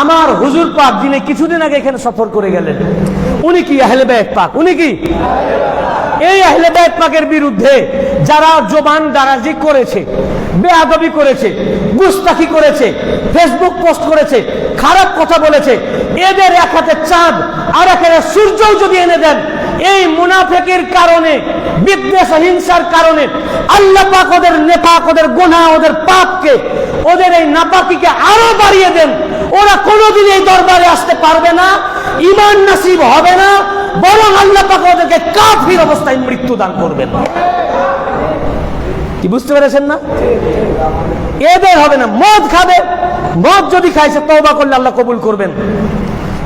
আমার হুজুর পাক যিনি কিছুদিন আগে এখানে সফর করে গেলেন, উনি কি আহলে বেত পাক? উনি কি? এই আহলে বেত পাকের বিরুদ্ধে যারা জোবান দারাজি করেছে, বেয়াদবি করেছে, গুস্তাখি করেছে, ফেসবুক পোস্ট করেছে, খারাপ কথা বলেছে, এদের এক হাতে চাঁদ, আর এক হাতে সূর্যও যদি এনে দেন, এই মুনাফেকের কারণে, বিদ্বেষ হিংসার কারণে, আল্লাহ পাক ওদের নেপাক, ওদের গোনা, ওদের পাপকে, ওদের এই নাপাকিকে আরও বাড়িয়ে দেন ওরা কোনোদিন এই দরবারে আসতে পারবে না ইমান নাসিব হবে না, বরং আল্লাহ পাক ওদেরকে কাফির অবস্থায় মৃত্যু দান করবেন। কি বুঝতে পেরেছেন না? এদের হবে না, মদ খাবে। মদ যদি খাইছে, তওবা করলে আল্লাহ কবুল করবেন।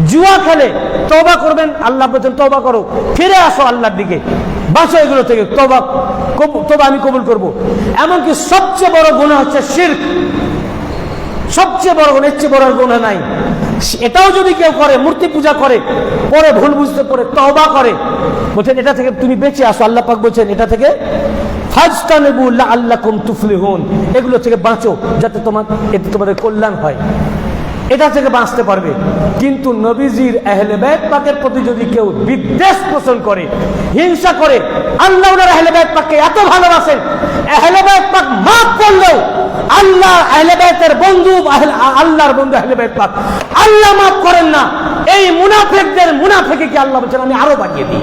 জুয়া খেলে তওবা করবেন, আল্লাহ বলছেন, তওবা করো, ফিরে আসো আল্লাহর দিকে। বাঁচো এগুলো থেকে, তওবা কবু- তওবা আমি কবুল করব। এমনকি সবচেয়ে বড় গুণা হচ্ছে শিরক। সবচেয়ে বড় গুণ, এর চেয়ে বড় গুণা নাই। এটাও যদি কেউ করে, মূর্তি পূজা করে, পরে ভুল বুঝতে পরে তওবা করে, বলছেন, এটা থেকে তুমি বেঁচে আসো। আল্লাহ পাক বলছেন, এটা থেকে আল্লাহ কুম এগুলো থেকে বাঁচো, যাতে তোমার, এতে তোমাদের কল্যাণ হয়। এটা থেকে বাঁচতে পারবে। কিন্তু নবীজির আহলে বাইত পাকের প্রতি যদি কেউ বিদ্বেষ পোষণ করে, হিংসা করে, আল্লাহ আহলে বাইত পাককে এত ভালোবাসেন আহলে বাইত পাক মাফ করলেও আল্লাহ আহলে বাইতের বন্ধু আল্লাহর বন্ধু আহলে বাইত আল্লাহ মাফ করেন না। এই মুনাফেকদের মুনাফেকে কি আল্লাহ বলছেন? আমি আরও বাড়িয়ে দিই।